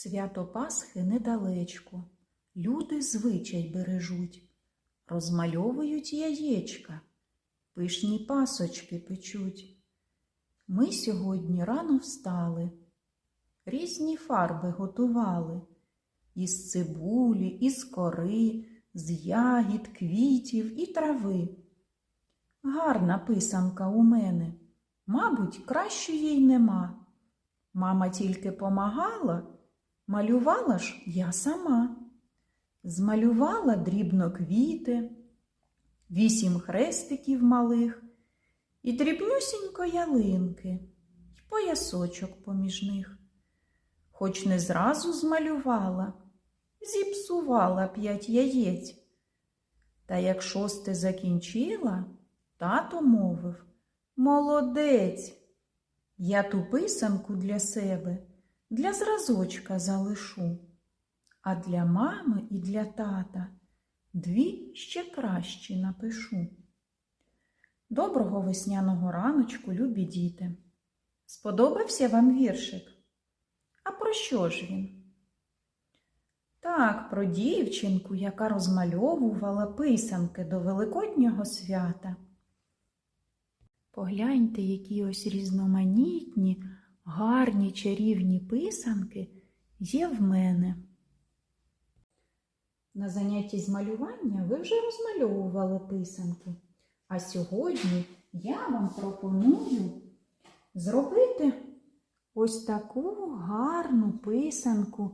Свято Пасхи недалечко, люди звичай бережуть, розмальовують яєчка, пишні пасочки печуть. Ми сьогодні рано встали, різні фарби готували із цибулі, із кори, з ягід, квітів і трави. Гарна писанка у мене, мабуть, кращої й нема. Мама тільки помагала, малювала ж я сама. Змалювала дрібно квіти, вісім хрестиків малих і дрібнюсінько ялинки, й поясочок поміж них. Хоч не зразу змалювала, зіпсувала п'ять яєць. Та як шосте закінчила, тато мовив Молодець! Я ту писанку для себе, для зразочка залишу, а для мами і для тата дві ще кращі напишу. Доброго весняного раночку, любі діти! Сподобався вам віршик? А про що ж він? Так, про дівчинку, яка розмальовувала писанки до Великоднього свята. Погляньте, які ось різноманітні, гарні чарівні писанки є в мене. На занятті з малювання ви вже розмальовували писанки. А сьогодні я вам пропоную зробити ось таку гарну писанку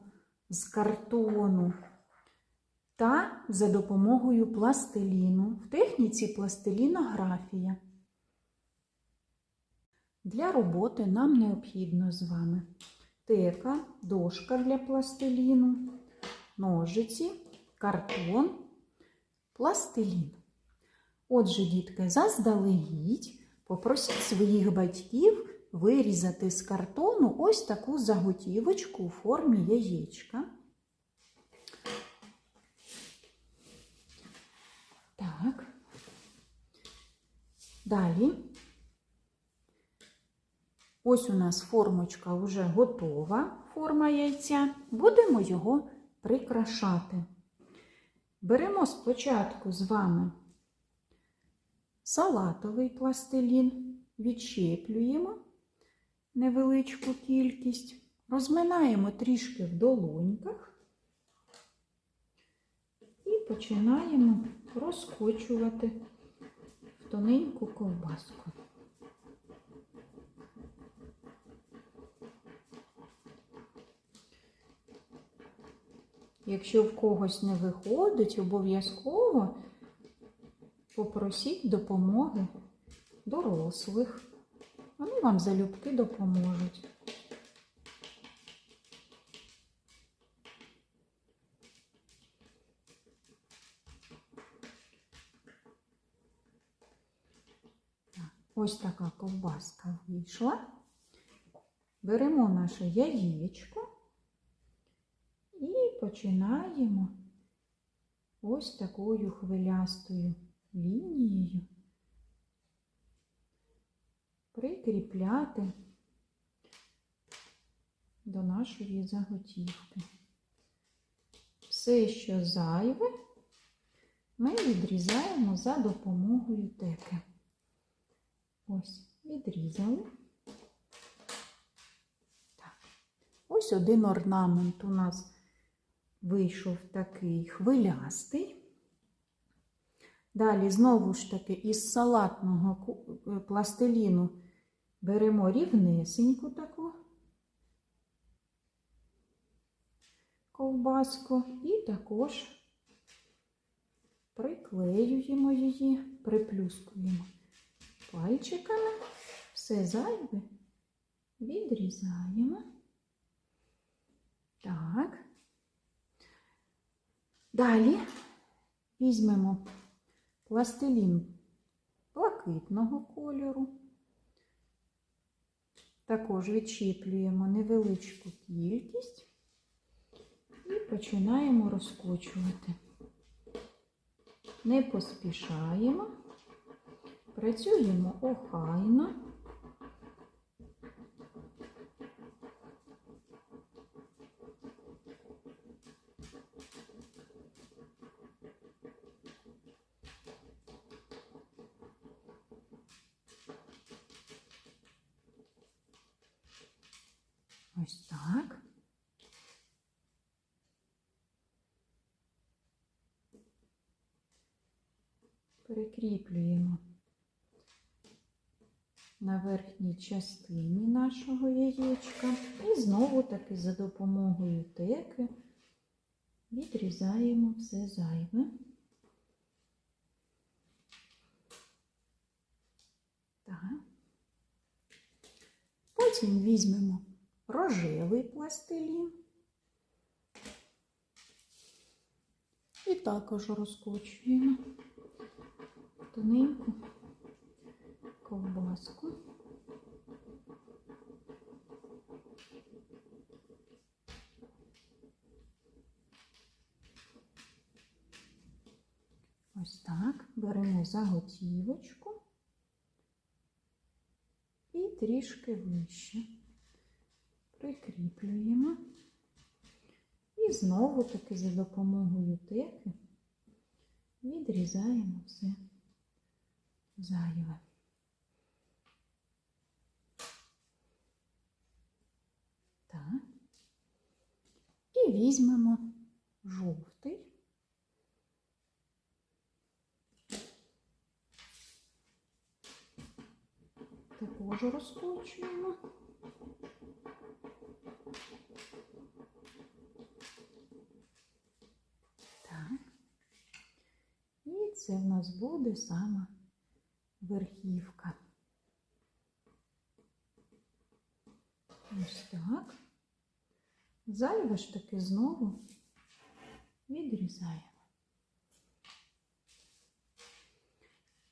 з картону та за допомогою пластиліну в техніці пластилінографія. Для роботи нам необхідно з вами тека, дошка для пластиліну, ножиці, картон, пластилін. Отже, дітки, заздалегідь попросіть своїх батьків вирізати з картону ось таку заготівочку у формі яєчка. Так. Далі. Ось у нас формочка вже готова, форма яйця. Будемо його прикрашати. Беремо спочатку з вами салатовий пластилін, відщеплюємо невеличку кількість, розминаємо трішки в долоньках і починаємо розкочувати в тоненьку ковбаску. Якщо в когось не виходить, обов'язково попросіть допомоги дорослих. Вони вам залюбки допоможуть. Ось така ковбаска вийшла. Беремо наше яєчко починаємо ось такою хвилястою лінією прикріпляти до нашої заготівки. Все, що зайве, ми відрізаємо за допомогою теки. Ось, відрізали. Так. Ось один орнамент у нас вийшов такий хвилястий. Далі, знову ж таки, із салатного пластиліну беремо рівнесеньку таку ковбаску і також приклеюємо її, приплюскуємо пальчиками, все зайве відрізаємо. Так. Далі візьмемо пластилін блакитного кольору. Також відчіплюємо невеличку кількість і починаємо розкочувати. Не поспішаємо, працюємо охайно. Ось так. Перекріплюємо на верхній частині нашого яєчка і знову таки за допомогою теки відрізаємо все зайве. Так. Потім візьмемо рожевий пластилін. І також розкочуємо тоненьку ковбаску. Ось так. Беремо заготівочку і трішки вище прикріплюємо. І знову таки за допомогою теки відрізаємо все зайве. Так. І візьмемо жовтий. Також розкочуємо. Так. І це в нас буде сама верхівка. Ось так. Зайве ж таки знову відрізаємо.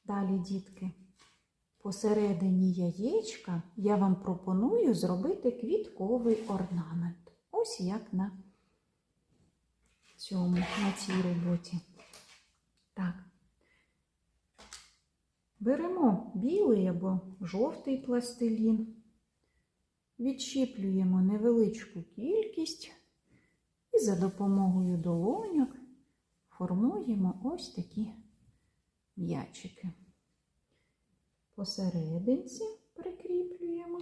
Далі, дітки, посередині яєчка я вам пропоную зробити квітковий орнамент. Ось як на цьому, на цій роботі. Так. Беремо білий або жовтий пластилін, відщіплюємо невеличку кількість і за допомогою долоньок формуємо ось такі м'ячики. Посерединці прикріплюємо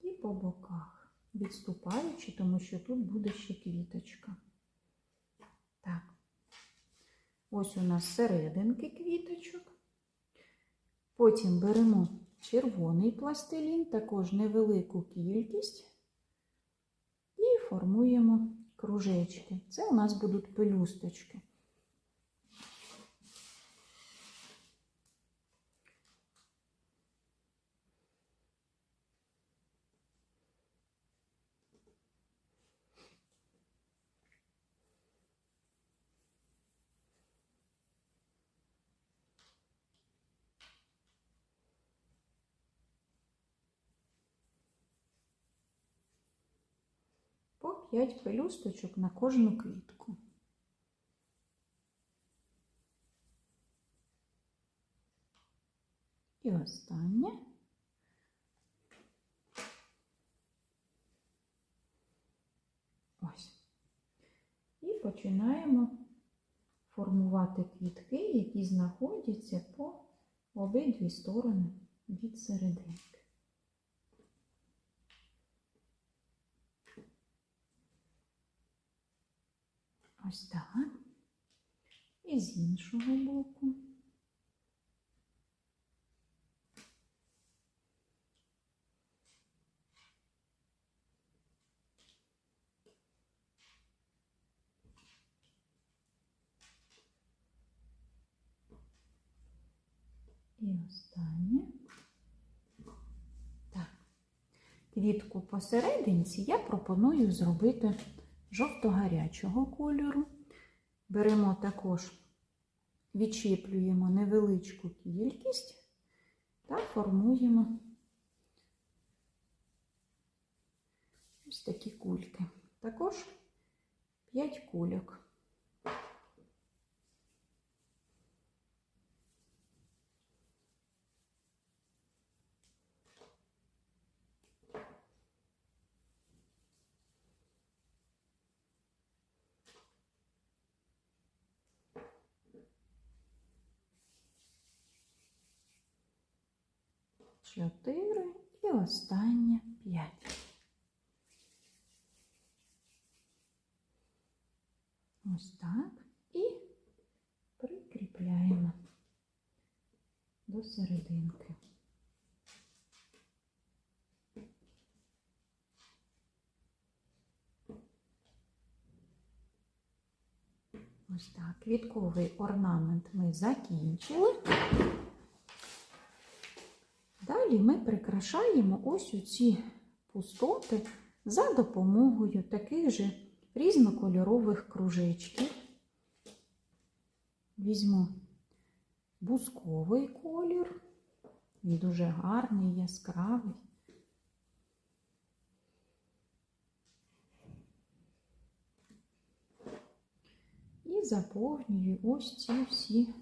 і по боках, відступаючи, тому що тут буде ще квіточка. Так. Ось у нас серединки квіточок. Потім беремо червоний пластилін, також невелику кількість, і формуємо кружечки. Це у нас будуть пелюсточки. по 5 пелюсточок на кожну квітку. І останнє. Ось. І починаємо формувати квітки, які знаходяться по обидві сторони від серединки. Ось так. І з іншого боку. І останнє. Так. Квітку посерединці я пропоную зробити жовто-гарячого кольору. Беремо також, відчіплюємо невеличку кількість та формуємо ось такі кульки. Також 5 кульок. Чотири І останнє п'ять. Ось так. І прикріпляємо до серединки. Ось так, квітковий орнамент ми закінчили. Далі ми прикрашаємо ось ці пустоти за допомогою таких же різнокольорових кружечків. Візьму бусковий колір, він дуже гарний, яскравий. І заповнюю ось ці всі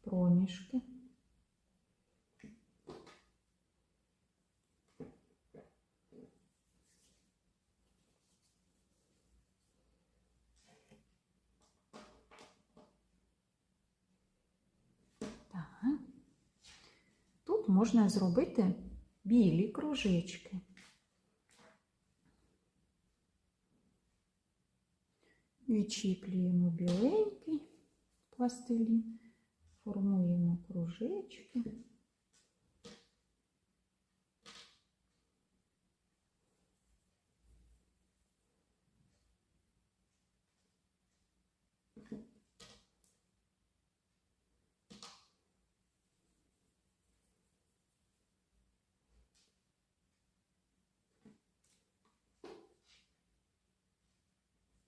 проміжки. Так. Тут можна зробити білі кружечки. Відчіплюємо біленький пластилін, формуємо кружечки.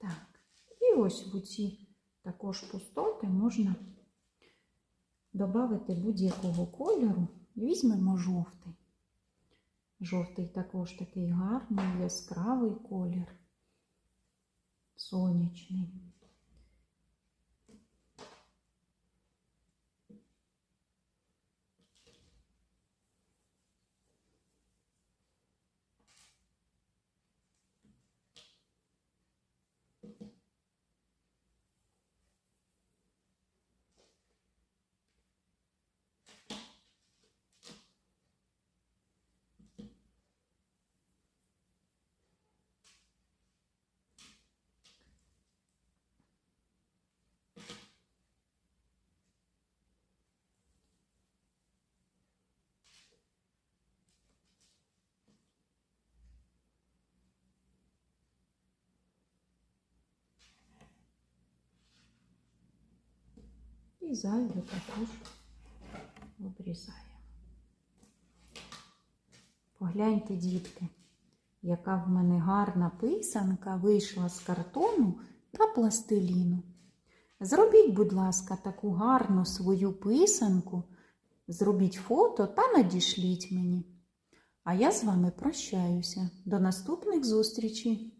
Так, і ось в ці також пустоти можна додати будь-якого кольору. Візьмемо жовтий. Жовтий також такий гарний, яскравий колір, сонячний. І зайве також обрізаємо. Погляньте, дітки, яка в мене гарна писанка вийшла з картону та пластиліну. Зробіть, будь ласка, таку гарну свою писанку, зробіть фото та надішліть мені. А я з вами прощаюся. До наступних зустрічей!